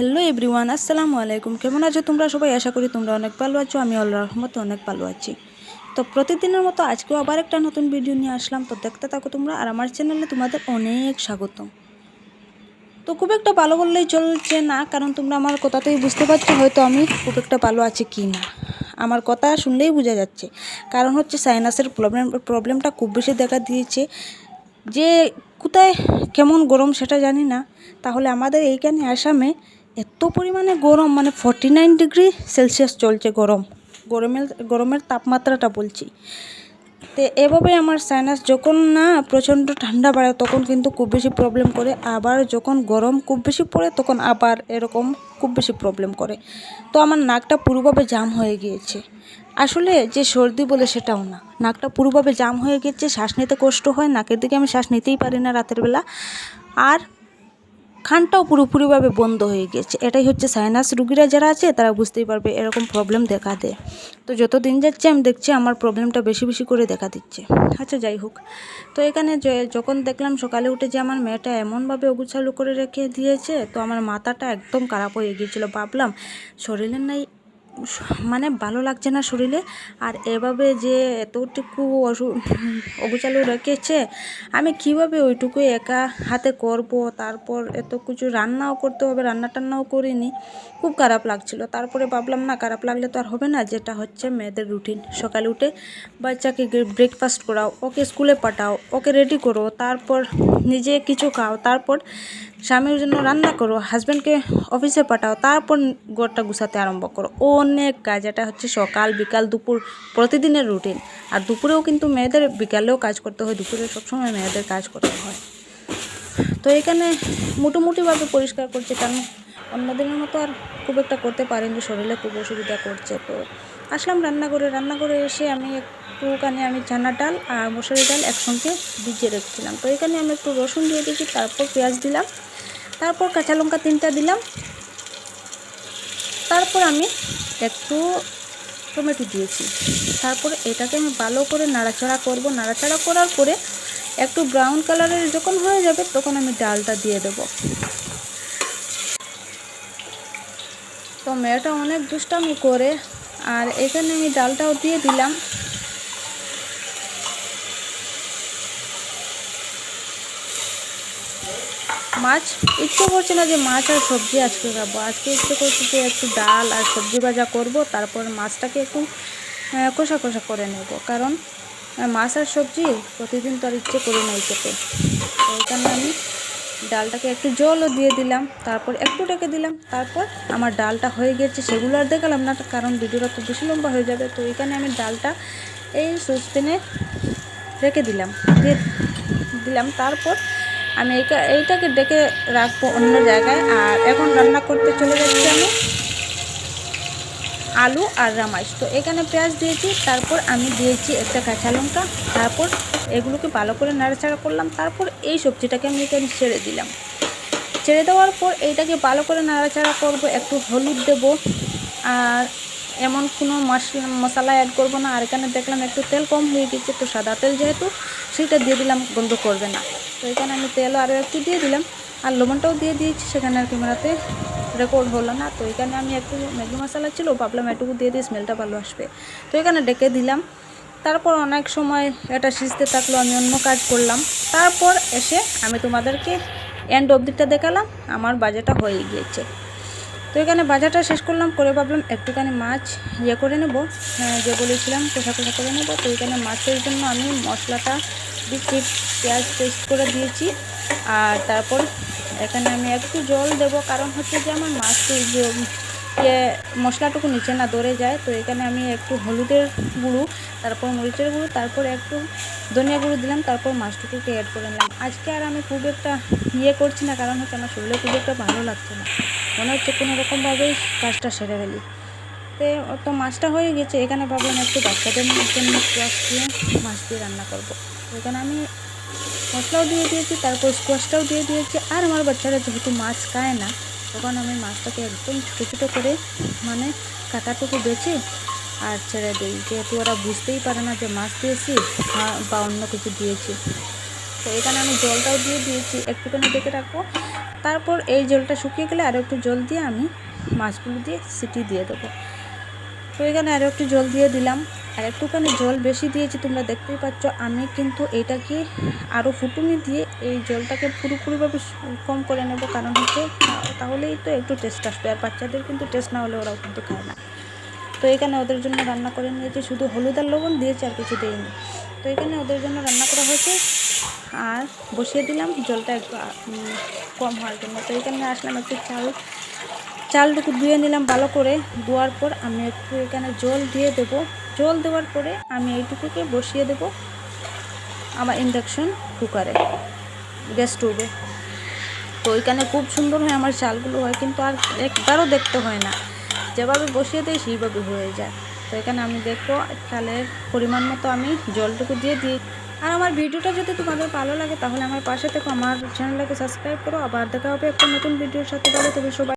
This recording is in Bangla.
হ্যালো এভরিওয়ান, আসসালামু আলাইকুম। কেমন আছো তোমরা সবাই? আশা করি তোমরা অনেক ভালো আছো আমি আল্লাহর রহমতে অনেক ভালো আছি। তো প্রতিদিনের মতো আজকেও আবার একটা নতুন ভিডিও নিয়ে আসলাম। তো দেখতে থাকো তোমরা, আর আমার চ্যানেলে তোমাদের অনেক স্বাগতম। তো খুব একটা ভালো বললেই চলছে না, কারণ তোমরা আমার কথাতেই বুঝতে পারছ হয়তো আমি খুব একটা ভালো আছি কি না। আমার কথা শুনলেই বোঝা যাচ্ছে। কারণ হচ্ছে সাইনাসের প্রবলেম প্রবলেমটা খুব বেশি দেখা দিয়েছে। যে কোথায় কেমন গরম সেটা জানি না। তাহলে আমাদের এইখানে আসামে এত পরিমাণে গরম মানে ফর্টি নাইন ডিগ্রি সেলসিয়াস চলছে গরম। গরমের গরমের তাপমাত্রাটা বলছি। তো এভাবে আমার সাইনাস যখন না প্রচণ্ড ঠান্ডা বাড়ে তখন কিন্তু খুব বেশি প্রবলেম করে। আবার যখন গরম খুব বেশি পড়ে, তখন আবার এরকম খুব বেশি প্রবলেম করে। তো আমার নাকটা পুরোভাবে জাম হয়ে গিয়েছে। আসলে যে সর্দি বলে সেটাও না। নাকটা পুরোভাবে জাম হয়ে গেছে শ্বাস নিতে কষ্ট হয়, নাকের দিকে আমি শ্বাস নিতেই পারি না রাতের বেলা। আর খানটাও পুরোপুরিভাবে বন্ধ হয়ে গেছে। এটাই হচ্ছে সাইনাস রুগীরা যারা আছে, তারা বুঝতেই পারবে এরকম প্রবলেম দেখা দেয়। তো যত দিন যাচ্ছে, আমি দেখছি আমার প্রবলেমটা বেশি বেশি করে দেখা দিচ্ছে। আচ্ছা যাই হোক। তো এখানে যখন দেখলাম সকালে উঠে যে আমার মেয়েটা এমনভাবে অগুছালু করে রেখে দিয়েছে, তো আমার মাথাটা একদম খারাপ হয়ে গিয়েছিল। ভাবলাম, শরীরের নাই মানে ভালো লাগছে না শরীরে। আর এভাবে যে এতটুকু অসু অগুচালু রেখেছে, আমি কীভাবে ওইটুকু একা হাতে করব? তারপর এত কিছু রান্নাও করতে হবে রান্না টান্নাও করিনি। খুব খারাপ লাগছিল। তারপরে ভাবলাম, না, খারাপ লাগলে তো আর হবে না, যেটা হচ্ছে মেয়েদের রুটিন সকালে উঠে বাচ্চাকে ব্রেকফাস্ট করাও, ওকে স্কুলে পাঠাও, ওকে রেডি করো, তারপর নিজে কিছু খাও, তারপর স্বামীর জন্য রান্না করো হাজব্যান্ডকে অফিসে পাঠাও, তারপর ঘরটা গুছাতে আরম্ভ করো। অনেক কাজ, এটা হচ্ছে সকাল, বিকাল, দুপুর, প্রতিদিনের রুটিন। আর দুপুরেও কিন্তু মেয়েদের, বিকালেও কাজ করতে হয়, দুপুরে সবসময় মেয়েদের কাজ করতে হয়। তো এখানে মোটামুটিভাবে পরিষ্কার করছে, কারণ অন্যদিনের মতো আর খুব একটা করতে পারিনি, শরীরে খুব অসুবিধা করছে। তো আসলাম রান্না করে রান্না করে এসে আমি একটুখানি আমি চানা ডাল আর মসুরি ডাল একসঙ্গে ভিজিয়ে রেখেছিলাম। তো এখানে আমি একটু রসুন দিয়ে দিয়েছি, তারপর পেঁয়াজ দিলাম, তারপর কাঁচা লঙ্কা তিনটা দিলাম, তারপর আমি একটু টমেটো দিয়েছি। তারপরে এটাকে আমি ভালো করে নাড়াচাড়া করব। নাড়াচাড়া করার পরে একটু ব্রাউন কালারের যখন হয়ে যাবে তখন আমি ডালটা দিয়ে দেব। তো মেয়েটা অনেক দুষ্টামি করে, আর এখানে আমি ডালটাও দিয়ে দিলাম। মাছ, ইচ্ছে করছে না যে মাছ আর সবজি আজকে খাব। আজকে ইচ্ছে করছে যে একটু ডাল আর সবজি ভাজা করব, তারপর মাছটাকে একটু কষা কষা করে নেব। কারণ মাছ আর সবজি প্রতিদিন তো আর ইচ্ছে করি নাই খেতে। তো এখানে আমি ডালটাকে একটু জলও দিয়ে দিলাম, তারপর একটু ডেকে দিলাম, তারপর আমার ডালটা হয়ে গেছে সেগুলো আর দেখালাম না, কারণ ভিডিওটা খুব বেশি লম্বা হয়ে যাবে। তো এখানে আমি ডালটা এই সসপ্যানে রেখে দিলাম দিলাম, তারপর আমি এইটা, এইটাকে ডেকে রাখব অন্য জায়গায়। আর এখন রান্না করতে চলে যাচ্ছি আমি আলু আর রামাইশ। তো এখানে পেঁয়াজ দিয়েছি, তারপর আমি দিয়েছি একটা কাঁচা লঙ্কা, তারপর এগুলোকে ভালো করে নাড়াচাড়া করলাম, তারপর এই সবজিটাকে আমি এখানে ছেড়ে দিলাম। ছেড়ে দেওয়ার পর এইটাকে ভালো করে নাড়াচাড়া করব, একটু হলুদ দেব, আর এমন কোনো মশলা মশলা অ্যাড করব না। আর এখানে দেখলাম একটু তেল কম হয়ে গেছে তো সাদা তেল যেহেতু সেটা দিয়ে দিলাম, গন্ধ করবে না। তো এখানে আমি তেল আরও একটু দিয়ে দিলাম, আর লবণটাও দিয়ে দিয়েছি, সেখানে আর ক্যামেরাতে রেকর্ড হলো না। তো এখানে আমি একটু ম্যাগি মশলা ছিল, ভাবলাম এটুকু দিয়ে দিয়ে স্মেলটা ভালো আসবে। তো এখানে ডেকে দিলাম। তারপর অনেক সময় এটা সিজতে থাকল, আমি অন্য কাজ করলাম। তারপর এসে আমি তোমাদেরকে এন্ড অবধিটা দেখালাম, আমার বাজারটা হয়ে গিয়েছে। তো এখানে বাজারটা শেষ করলাম, করে ভাবলাম একটুখানি মাছ ইয়ে করে নেব। যে বলেছিলাম কোষা কোষা করে নেব। তো এখানে মাছের জন্য আমি মশলাটা দিচ্ছি, পেঁয়াজ পেস্ট করে দিয়েছি। আর তারপর এখানে আমি একটু জল দেব, কারণ হচ্ছে যে আমার মাছটি যে ইয়ে মশলাটুকু নিচে না ধরে যায়। তো এখানে আমি একটু হলুদের গুঁড়ো, তারপর মরিচের গুঁড়ো, তারপর একটু ধনিয়া গুঁড়ো দিলাম, তারপর মাছটুকুকে অ্যাড করে নিলাম। আজকে আর আমি খুব একটা ইয়ে করছি না, কারণ হচ্ছে আমার শরীরে খুব একটা ভালো লাগছে না। মনে হচ্ছে কোনো রকমভাবেই কাজটা সেরে ফেলি। তো মাছটা হয়ে গেছে, এখানে ভাবলাম একটু বাচ্চাদের জন্য স্কোয়াশ দিয়ে মাছ দিয়ে রান্না করব। এখানে আমি মশলাও দিয়ে দিয়েছি, তারপর স্কোয়াশটাও দিয়ে দিয়েছি। আর আমার বাচ্চারা যেহেতু মাছ খায় না, তখন আমি মাছটাকে একদম ছোটো ছোটো করে মানে কাটাটুকু বেছে আর ছেড়ে দিই। যেহেতু ওরা বুঝতেই পারে না যে মাছ দিয়েছি বা- অন্য কিছু দিয়েছি। তো এখানে আমি জলটাও দিয়ে দিয়েছি, একটুখানি ডেকে রাখব। তারপর এই জলটা শুকিয়ে গেলে আরও একটু জল দিয়ে আমি মাছগুলো দিয়ে সিটি দিয়ে দেবো। তো এখানে আরও একটু জল দিয়ে দিলাম। আর একটুখানি জল বেশি দিয়েছি, তোমরা দেখতেই পাচ্ছ। আমি কিন্তু এটাকে আরও ফুটুনি দিয়ে এই জলটাকে পুরোপুরিভাবে কম করে নেব। কারণ হচ্ছে, তাহলেই তো একটু টেস্ট আসবে। আর বাচ্চাদের কিন্তু টেস্ট না হলে ওরাও কিন্তু খায় না। তো এখানে ওদের জন্য রান্না করে নিয়েছি। শুধু হলুদ আর লবণ দিয়েছি, আর কিছু দিইনি। তো এখানে ওদের জন্য রান্না করা হয়েছে আর বসিয়ে দিলাম, জলটা একটু কম হওয়ার জন্য। তো এখানে আসলাম একটু চাল, চালটুকু ধুয়ে নিলাম ভালো করে। ধোয়ার পর আমি একটু এখানে জল দিয়ে দেব। জল দেওয়ার পরে আমি এইটুকুকে বসিয়ে দেব আমার ইন্ডাকশন কুকারে, গ্যাস স্টোভে। তো ওইখানে খুব সুন্দর হয় আমার চালগুলো হয়, কিন্তু আর একবারও দেখতে হয় না। যেভাবে বসিয়ে দিই সেইভাবে হয়ে যায়। তো এখানে আমি দেখব চালের পরিমাণ মতো আমি জলটুকু দিয়ে দিই। আর আমার ভিডিওটা যদি তোমাদের ভালো লাগে, তাহলে আমার পাশে থেকে, আমার চ্যানেলটাকে সাবস্ক্রাইব করো, আবার দেখা হবে একটা নতুন ভিডিওর সাথে, তাহলে তুমি সবাই